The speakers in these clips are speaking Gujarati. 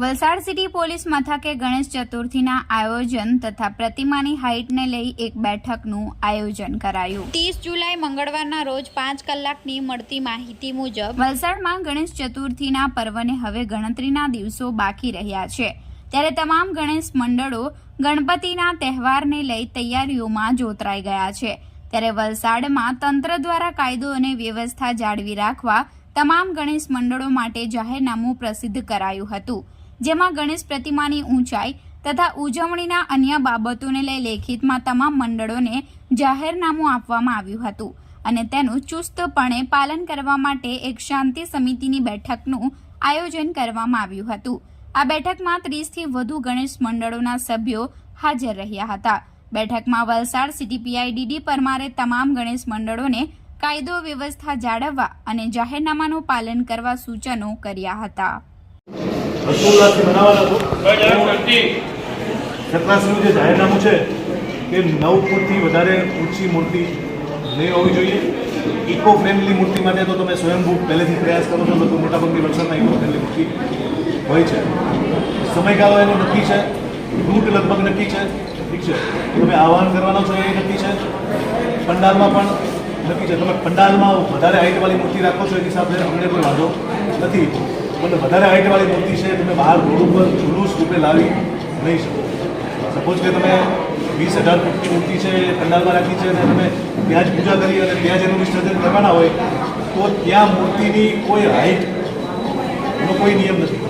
વલસાડ સિટી પોલીસ મથકે ગણેશ ચતુર્થીના આયોજન તથા પ્રતિમાની હાઇટને લઈ એક બેઠકનું આયોજન કરાયું. ત્રીસ જુલાઈ મંગળવારના રોજ પાંચ કલાકની મળતી માહિતી મુજબ વલસાડમાં ગણેશ ચતુર્થીના પર્વને હવે ગણતરીના દિવસો બાકી રહ્યા છે. ત્યારે તમામ ગણેશ મંડળો ગણપતિના તહેવારને લઈ તૈયારીઓમાં જોતરાઈ ગયા છે. ત્યારે વલસાડમાં તંત્ર દ્વારા કાયદો અને વ્યવસ્થા જાળવી રાખવા તમામ ગણેશ મંડળો માટે જાહેરનામું પ્રસિદ્ધ કરાયું હતું. જેમાં ગણેશ પ્રતિમાની ઊંચાઈ તથા ઉજવણીના અન્ય બાબતોને લઈ લેખિતમાં તમામ મંડળોને જાહેરનામું આપવામાં આવ્યું હતું અને તેનું ચુસ્તપણે પાલન કરવા માટે એક શાંતિ સમિતિની બેઠકનું આયોજન કરવામાં આવ્યું હતું. આ બેઠકમાં ત્રીસથી વધુ ગણેશ મંડળોના સભ્યો હાજર રહ્યા હતા. બેઠકમાં વલસાડ સિટી પીઆઈડીડી પરમારે તમામ ગણેશ મંડળોને કાયદો વ્યવસ્થા જાળવવા અને જાહેરનામાનું પાલન કરવા સૂચનો કર્યા હતા. હર્ષોલ્લાસથી મનાવવાના છો? સરકારશ્રીનું જે જાહેરનામું છે કે નવ ફૂટથી વધારે ઊંચી મૂર્તિ નહીં હોવી જોઈએ. ઇકો ફ્રેન્ડલી મૂર્તિ માટે તો તમે સ્વયંભૂ પહેલેથી પ્રયાસ કરો છો તો મોટાભાગની વલસાડમાં ઇકો ફ્રેન્ડલી મૂર્તિ હોય છે. સમયગાળો એનો નક્કી છે રૂટ લગભગ નક્કી છે. ઠીક છે. તમે આહવાન કરવાનો છો એ નક્કી છે. પંડાલમાં પણ નક્કી છે. તમે પંડાલમાં વધારે હાઈટવાળી મૂર્તિ રાખો છો એની સાથે અમને કોઈ વાંધો નથી. પણ વધારે હાઇટવાળી મૂર્તિ છે, તમે બહાર રોડ ઉપર જુલુસ રૂપે લાવી નહીં શકો. સપોઝ કે તમે વીસ હજાર ફૂટની મૂર્તિ છે, પંડાલમાં રાખી છે અને તમે ત્યાં જ પૂજા કરી અને ત્યાં જ એનું વિસર્જન કરવાના હોય, તો ત્યાં મૂર્તિની કોઈ હાઇટ એનો કોઈ નિયમ નથી.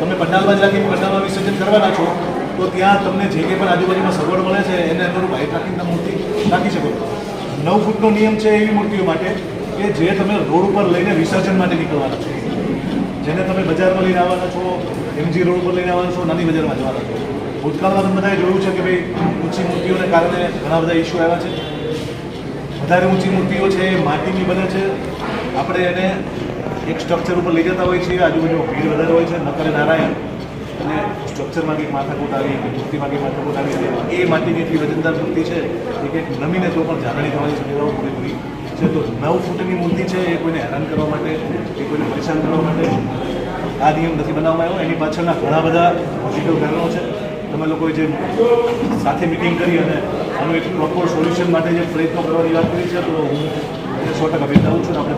તમે પંડાલમાં જ રાખીને પંડાલમાં વિસર્જન કરવાના છો, તો ત્યાં તમને જે કંઈ પણ આજુબાજુમાં સગવડ મળે છે, એને અનુરૂપ હાઇટ રાખીને મૂર્તિ રાખી શકો. નવ ફૂટનો નિયમ છે એવી મૂર્તિઓ માટે કે જે તમે રોડ ઉપર લઈને વિસર્જન માટે નીકળવાના છો. જેને તમે બજારમાં લઈને આવવાના છો એમજી રોડ ઉપર લઈને આવવાના છો, નાની બજારમાં જવાના છો. ભૂતકાળમાં તમે બધાએ જોયું છે કે ભાઈ, ઊંચી મૂર્તિઓને કારણે ઘણા બધા ઇસ્યુ આવ્યા છે. વધારે ઊંચી મૂર્તિઓ છે એ માટીની બને છે. આપણે એને એક સ્ટ્રક્ચર ઉપર લઈ જતા હોઈએ છીએ આજુબાજુ ભીડ વધારે હોય છે, નકરે નારાયણ. અને સ્ટ્રક્ચરમાં કંઈક માથાકૂટ આવી કે મૂર્તિમાં કંઈક માથાકૂટ આવી. એ માટીની એટલી વજનદાર મૂર્તિ છે એ કંઈક નમીને તો પણ જાગણી થવાની શક્યતાઓ પૂરેપૂરી છે તો નવ ફૂટની મૂર્તિ છે એ કોઈને હેરાન કરવા માટે, એ કોઈને પરેશાન કરવા માટે આ નિયમ નથી બનાવવામાં આવ્યો. એની પાછળના ઘણા બધા પોઝિટિવ કારણો છે. તમે લોકોએ જે સાથે મિટિંગ કરી અને આનું એક પ્રોપર સોલ્યુશન માટે જે પ્રયત્નો કરવાની વાત કરી છે, તો હું સો ટકા બિરદાવું છું આપણે